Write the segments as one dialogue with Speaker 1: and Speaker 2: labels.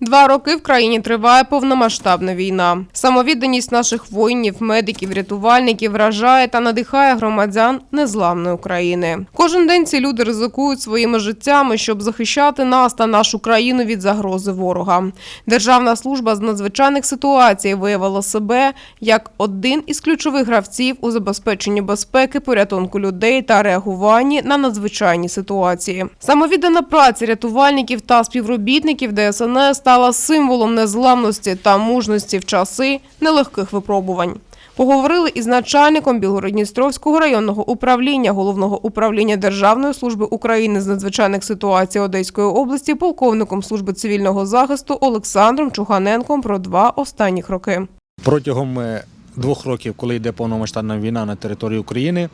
Speaker 1: Два роки в країні триває повномасштабна війна. Самовідданість наших воїнів, медиків, рятувальників вражає та надихає громадян незламної України. Кожен день ці люди ризикують своїми життями, щоб захищати нас та нашу країну від загрози ворога. Державна служба з надзвичайних ситуацій виявила себе як один із ключових гравців у забезпеченні безпеки, порятунку людей та реагуванні на надзвичайні ситуації. Самовіддана праця рятувальників та співробітників ДСНС стала символом незламності та мужності в часи нелегких випробувань. Поговорили із начальником Білгородністровського районного управління головного управління Державної служби України з надзвичайних ситуацій Одеської області, полковником служби цивільного захисту Олександром Чуганенком про два останніх роки.
Speaker 2: Протягом е, двох років, коли йде повномасштабна війна на території України,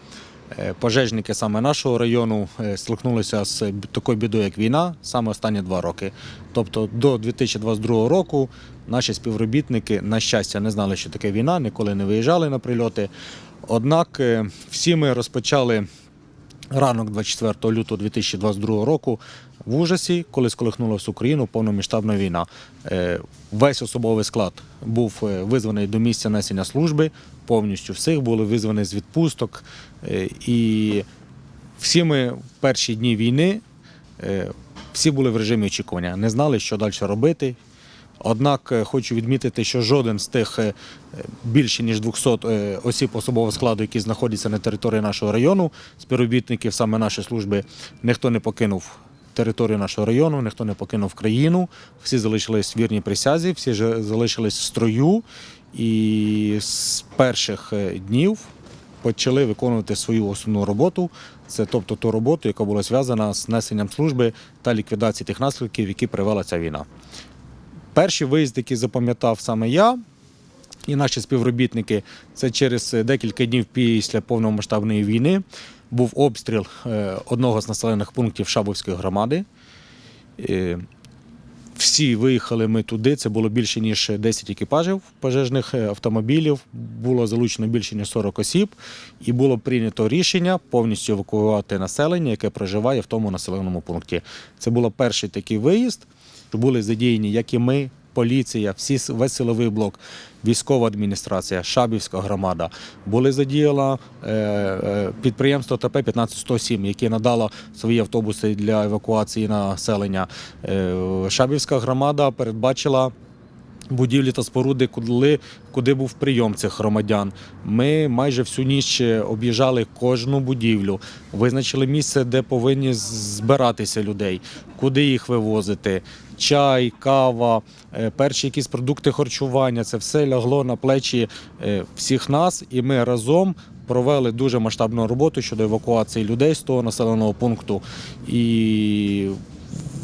Speaker 2: пожежники саме нашого району е, стикнулися з такою бідою, як війна, саме останні два роки. Тобто до 2022 року наші співробітники, на щастя, не знали, що таке війна, ніколи не виїжджали на прильоти. Однак е, всі ми розпочали ранок 24 лютого 2022 року в ужасі, коли сколихнулася Україну повномасштабна війна. Е, Весь особовий склад був е, визваний до місця несення служби, повністю всіх були визвані з відпусток. Е, І всі ми в перші дні війни е, всі були в режимі очікування, не знали, що далі робити. Однак е, хочу відмітити, що жоден з тих більше ніж 200 е, осіб особового складу, які знаходяться на території нашого району, співробітників саме нашої служби, ніхто не покинув територію нашого району, ніхто не покинув країну. Всі залишились в вірній присязі, всі залишились в строю і з перших е, днів почали виконувати свою основну роботу. Це тобто ту роботу, яка була зв'язана з несенням служби та ліквідацією тих наслідків, які привела ця війна. Перший виїзд, який запам'ятав саме я і наші співробітники, це через декілька днів після повномасштабної війни був обстріл е, одного з населених пунктів Шабовської громади. Всі виїхали ми туди. Це було більше ніж 10 екіпажів пожежних е, автомобілів. Було залучено більше ніж 40 осіб, і було прийнято рішення повністю евакуювати населення, яке проживає в тому населеному пункті. Це був перший такий виїзд. Були задіяні як і ми, поліція, всі весь силовий блок, військова адміністрація, Шабівська громада. Були задіяла е, е, підприємство ТП 1507, яке надало свої автобуси для евакуації населення. Е, Шабівська громада передбачила. Будівлі та споруди, куди, куди був прийом цих громадян. Ми майже всю ніч об'їжджали кожну будівлю, визначили місце, де повинні збиратися людей, куди їх вивозити. Чай, кава, е, перші якісь продукти харчування. Це все лягло на плечі е, всіх нас, і ми разом провели дуже масштабну роботу щодо евакуації людей з того населеного пункту. І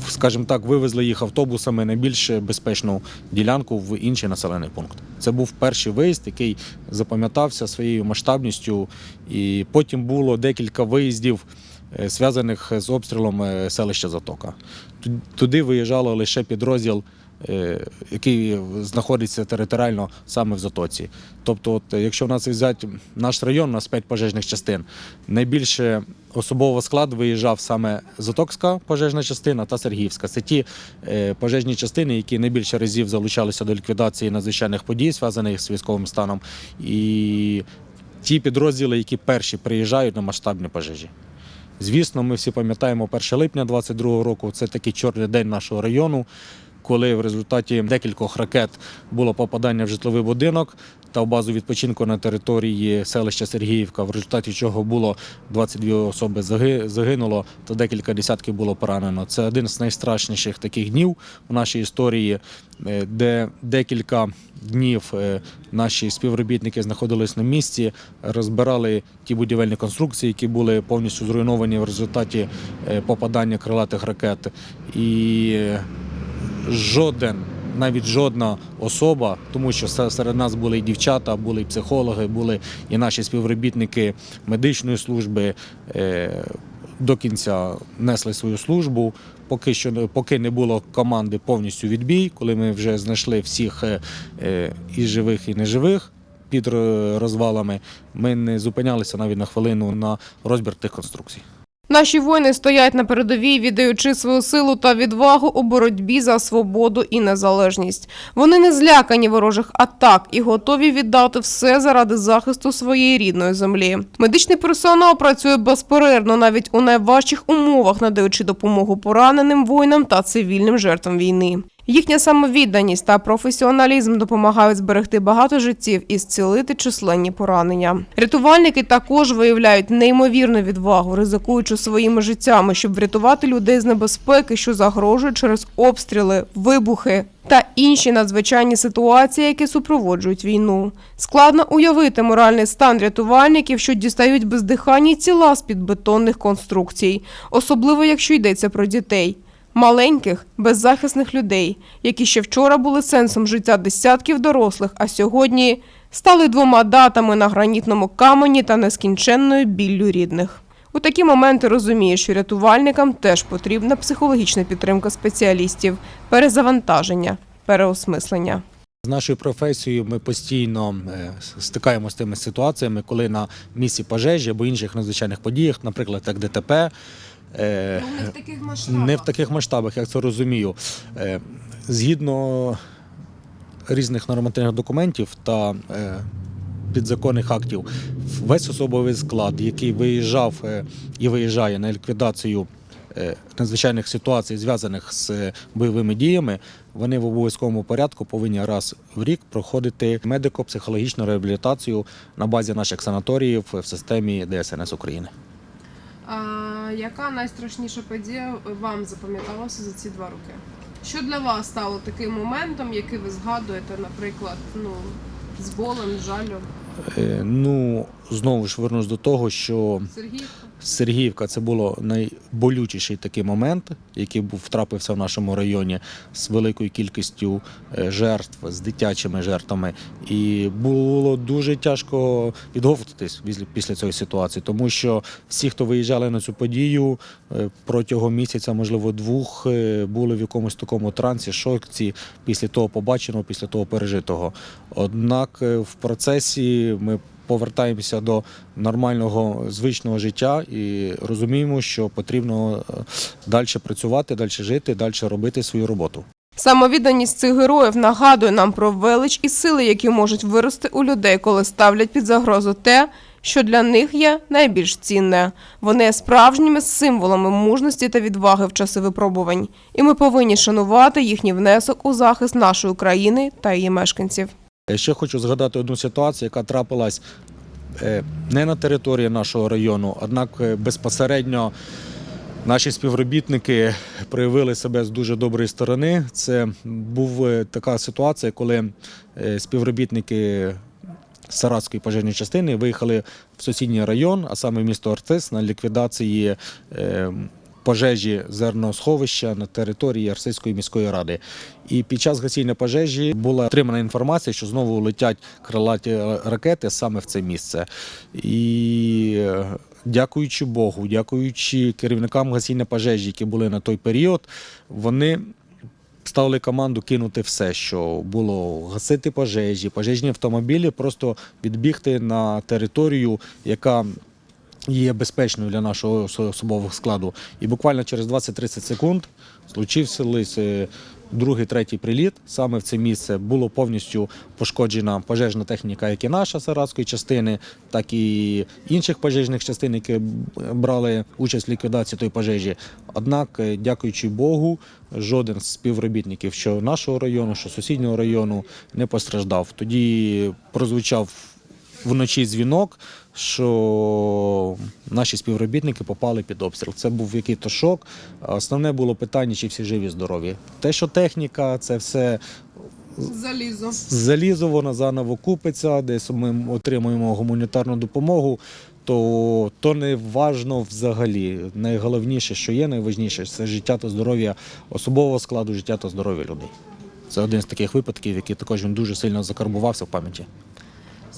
Speaker 2: скажімо так, вивезли їх автобусами на більш безпечну ділянку в інший населений пункт. Це був перший виїзд, який запам'ятався своєю масштабністю. І потім було декілька виїздів, зв'язаних з обстрілом е, селища Затока. Туди виїжджало лише підрозділ. е, Який знаходиться територіально саме в Затоці. Тобто, от, е, якщо в нас взяти наш район, у нас 5 пожежних частин. Найбільше особового складу виїжджав саме Затокська пожежна частина та Сергіївська. Це ті е, пожежні частини, які найбільше разів залучалися до ліквідації надзвичайних подій, зв'язаних з військовим станом, і ті підрозділи, які перші приїжджають на масштабні пожежі. Звісно, ми всі пам'ятаємо 1 липня 22 року. Це такий чорний день нашого району, коли в результаті декількох ракет було попадання в житловий будинок та в базу відпочинку на території селища Сергіївка, в результаті чого було 22 особи загинуло та декілька десятків було поранено. Це один з найстрашніших таких днів у нашій історії, е, де декілька днів е, наші співробітники знаходились на місці, розбирали ті будівельні конструкції, які були повністю зруйновані в результаті е, попадання крилатих ракет. І жоден, навіть жодна особа, тому що се- серед нас були і дівчата, були і психологи, були і наші співробітники медичної служби. е, До кінця несли свою службу. Поки що поки не було команди повністю відбій, коли ми вже знайшли всіх е, е, і живих, і неживих під розвалами, ми не зупинялися навіть на хвилину на розбір тих конструкцій.
Speaker 1: Наші воїни стоять на передовій, віддаючи свою силу та відвагу у боротьбі за свободу і незалежність. Вони не злякані ворожих атак і готові віддати все заради захисту своєї рідної землі. Медичний персонал працює безперервно навіть у найважчих умовах, надаючи допомогу пораненим воїнам та цивільним жертвам війни. Їхня самовідданість та професіоналізм допомагають зберегти багато життів і зцілити численні поранення. Рятувальники також виявляють неймовірну відвагу, ризикуючи своїми життями, щоб врятувати людей з небезпеки, що загрожують через обстріли, вибухи та інші надзвичайні ситуації, які супроводжують війну. Складно уявити моральний стан рятувальників, що дістають бездиханні тіла з під бетонних конструкцій, особливо якщо йдеться про дітей. Маленьких, беззахисних людей, які ще вчора були сенсом життя десятків дорослих, а сьогодні стали двома датами на гранітному камені та нескінченною біллю рідних. У такі моменти розумієш, що рятувальникам теж потрібна психологічна підтримка спеціалістів, перезавантаження, переосмислення.
Speaker 2: З нашою професією ми постійно е, стикаємося з тими ситуаціями, коли на місці пожежі або інших надзвичайних подіях, наприклад, як ДТП. Е,
Speaker 1: Ну, в таких
Speaker 2: Не в таких масштабах, як це розумію. Е, Згідно різних нормативних документів та е, підзаконних актів, весь особовий склад, який виїжджав е, і виїжджає на ліквідацію надзвичайних ситуацій, зв'язаних з бойовими діями, вони в обов'язковому порядку повинні раз в рік проходити медико-психологічну реабілітацію на базі наших санаторіїв в системі ДСНС України.
Speaker 1: Яка найстрашніша подія вам запам'яталася за ці два роки? Що для вас стало таким моментом, який ви згадуєте, наприклад, ну з болем, жалю?
Speaker 2: Е, Ну, знову ж вернусь до того, що
Speaker 1: Сергій?
Speaker 2: Сергіївка це було найболючіший такий момент, який був втрапився в нашому районі з великою кількістю е, жертв, з дитячими жертвами. І було дуже тяжко відговтатись після- цієї ситуації, тому що всі, хто виїжджали на цю подію е, протягом місяця, можливо, двох, е, були в якомусь такому трансі, шокці після того побаченого, після того пережитого. Однак в процесі ми повертаємося до нормального звичного життя і розуміємо, що потрібно далі працювати, далі жити, далі робити свою роботу.
Speaker 1: Самовідданість цих героїв нагадує нам про велич і сили, які можуть вирости у людей, коли ставлять під загрозу те, що для них є найбільш цінне. Вони є справжніми символами мужності та відваги в часи випробувань, і ми повинні шанувати їхній внесок у захист нашої країни та її мешканців.
Speaker 2: Я ще хочу згадати одну ситуацію, яка трапилась е, не на території нашого району, однак е, безпосередньо наші співробітники проявили себе з дуже доброї сторони. Це була така ситуація, коли е, співробітники Саратської пожежної частини виїхали в сусідній район, а саме місто Артис, на ліквідації е, пожежі зерносховища на території Арсийської міської ради. І під час гасіння пожежі була отримана інформація, що знову летять крилаті ракети саме в це місце. І дякуючи Богу, дякуючи керівникам гасіння пожежі, які були на той період, вони ставили команду кинути все, що було гасити пожежі, пожежні автомобілі, просто відбігти на територію, яка є безпечною для нашого особового складу. І буквально через 20-30 секунд случився другий, третій приліт. Саме в це місце було повністю пошкоджена пожежна техніка, як і наша саратської частини, так і інших пожежних частин, які брали участь в ліквідації тої пожежі. Однак, е, дякуючи Богу, жоден з співробітників, що нашого району, що сусіднього району, не постраждав. Тоді прозвучав вночі дзвінок, що наші співробітники попали під обстріл. Це був якийсь шок. Основне було питання, чи всі живі, здорові. Те, що техніка, це все
Speaker 1: Залізо.
Speaker 2: залізо, воно заново купиться, десь ми отримуємо гуманітарну допомогу. То, то не важно взагалі. Найголовніше, що є, найважніше, це життя та здоров'я особового складу, життя та здоров'я людей. Це один з таких випадків, який також він дуже сильно закарбувався в пам'яті.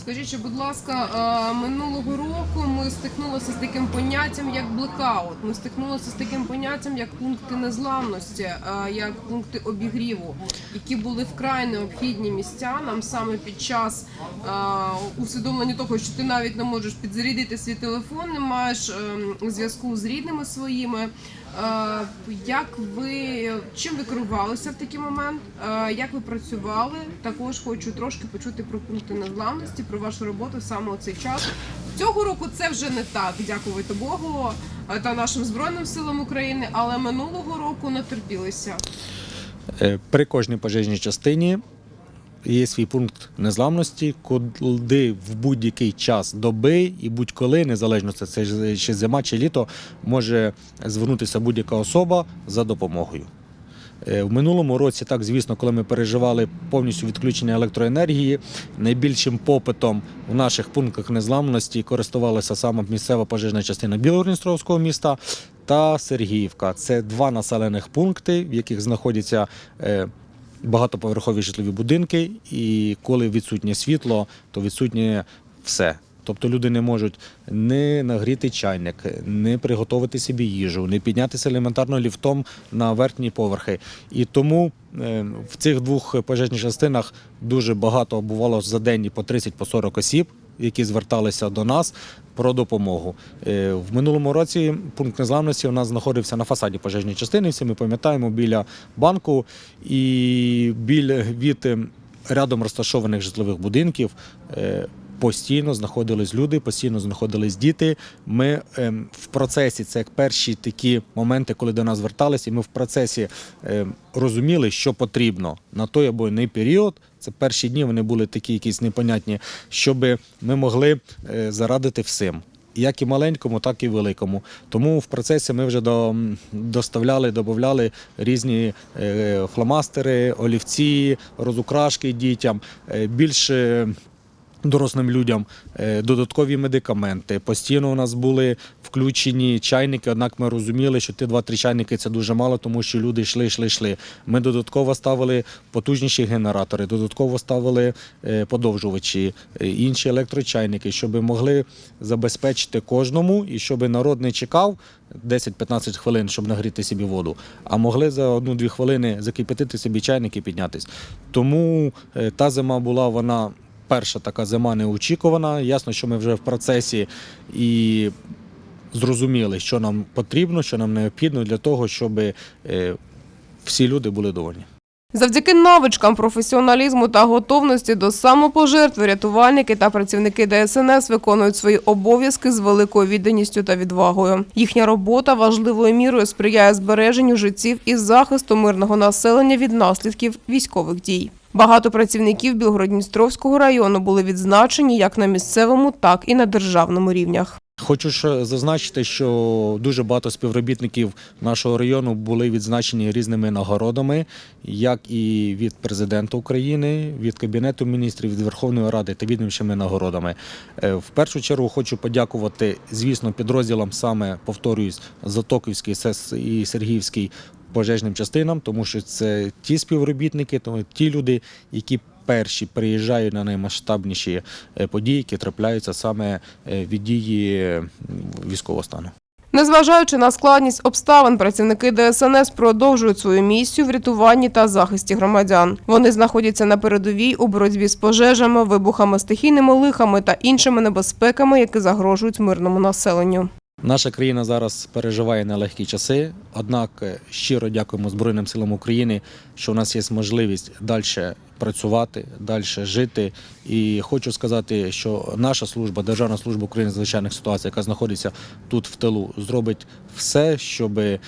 Speaker 1: Скажіть, будь ласка, е, минулого року ми стикнулися з таким поняттям, як блекаут. Ми стикнулися з таким поняттям, як пункти незламності, е, як пункти обігріву, які були вкрай необхідні містянам саме під час е, усвідомлення того, що ти навіть не можеш підзарядити свій телефон, не маєш е, зв'язку з рідними своїми. Е, Як ви чим ви керувалися в такий момент? Е, Як ви працювали? Також хочу трошки почути про пункти незламності, про вашу роботу саме у цей час. Цього року це вже не так, дякувати Богу е, та нашим збройним силам України, але минулого року натерпілися.
Speaker 2: При кожній пожежній частині є свій пункт незламності, куди в будь-який час доби і будь-коли, незалежно це, це чи зима чи літо, може звернутися будь-яка особа за допомогою. Е, В минулому році, так звісно, коли ми переживали повністю відключення електроенергії, найбільшим попитом в наших пунктах незламності користувалася саме місцева пожежна частина Білгородністровського міста та Сергіївка. Це два населених пункти, в яких знаходяться е, багатоповерхові житлові будинки, і коли відсутнє світло, то відсутнє все. Тобто люди не можуть не нагріти чайник, не приготувати собі їжу, не піднятися елементарно ліфтом на верхні поверхи. І тому е, в цих двох пожежних частинах дуже багато бувало за день і по 30 по осіб, які зверталися до нас про допомогу. Е, В минулому році пункт незламності у нас знаходився на фасаді пожежної частини. Всі ми пам'ятаємо біля банку і біля від е, рядом розташованих житлових будинків. Постійно знаходились люди, постійно знаходились діти. Ми ем, в процесі, це як перші такі моменти, коли до нас зверталися, і ми в процесі ем, розуміли, що потрібно на той або іний період. Це перші дні вони були такі якісь непонятні, щоб ми могли е, зарадити всім. Як і маленькому, так і великому. Тому в процесі ми вже до, доставляли, додавали різні е, фломастери, олівці, розукрашки дітям. Е, більше дорослим людям е, додаткові медикаменти. Постійно у нас були включені чайники, однак ми розуміли, що ті два-три чайники це дуже мало, тому що люди йшли, йшли, йшли. Ми додатково ставили потужніші генератори, додатково ставили е, подовжувачі, е, інші електрочайники, щоб могли забезпечити кожному і щоб народ не чекав 10-15 хвилин, щоб нагріти собі воду, а могли за одну-дві хвилини закипятити собі чайник і піднятись. Тому та зима була вона перша така зима неочікувана. Ясно, що ми вже в процесі і зрозуміли, що нам потрібно, що нам необхідно для того, щоб е, всі люди були довольні.
Speaker 1: Завдяки навичкам, професіоналізму та готовності до самопожертви рятувальники та працівники ДСНС виконують свої обов'язки з великою відданістю та відвагою. Їхня робота важливою мірою сприяє збереженню життів і захисту мирного населення від наслідків військових дій. Багато працівників Білгород-Дністровського району були відзначені як на місцевому, так і на державному рівнях.
Speaker 2: Хочу ж зазначити, що дуже багато співробітників нашого району були відзначені різними нагородами, як і від президента України, від Кабінету міністрів, від Верховної Ради та від іншими нагородами. Е, В першу чергу хочу подякувати, звісно, підрозділам саме повторююсь, Затоківський і Сергіївський пожежним частинам, тому що це ті співробітники, тому ті люди, які перші приїжджають на наймасштабніші е, події, які трапляються саме е, від дії військового стану.
Speaker 1: Незважаючи на складність обставин, працівники ДСНС продовжують свою місію в рятуванні та захисті громадян. Вони знаходяться на передовій у боротьбі з пожежами, вибухами, стихійними лихами та іншими небезпеками, які загрожують мирному населенню.
Speaker 2: Наша країна зараз переживає нелегкі часи. Однак щиро дякуємо Збройним силам України, що у нас є можливість далі працювати, далі жити. І хочу сказати, що наша служба, Державна служба України з звичайних ситуацій, яка знаходиться тут в тилу, зробить все, щоб е,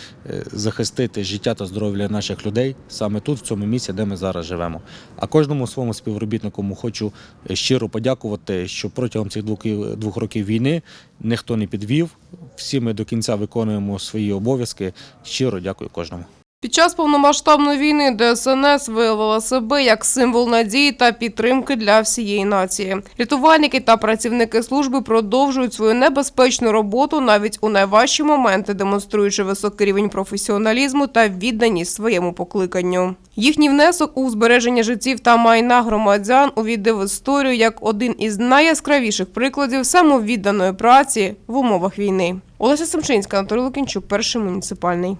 Speaker 2: захистити життя та здоров'я наших людей саме тут, в цьому місці, де ми зараз живемо. А кожному своєму співробітнику хочу е, щиро подякувати, що протягом цих двох двох років війни ніхто не підвів. Всі ми до кінця виконуємо свої обов'язки. Щиро дякую кожному.
Speaker 1: Під час повномасштабної війни ДСНС виявила себе як символ надії та підтримки для всієї нації. Рятувальники та працівники служби продовжують свою небезпечну роботу навіть у найважчі моменти, демонструючи високий рівень професіоналізму та відданість своєму покликанню. Їхній внесок у збереження життів та майна громадян увійде в історію як один із найяскравіших прикладів самовідданої праці в умовах війни. Олеся Семчинська, Анатолій Лукінчук, перший муніципальний.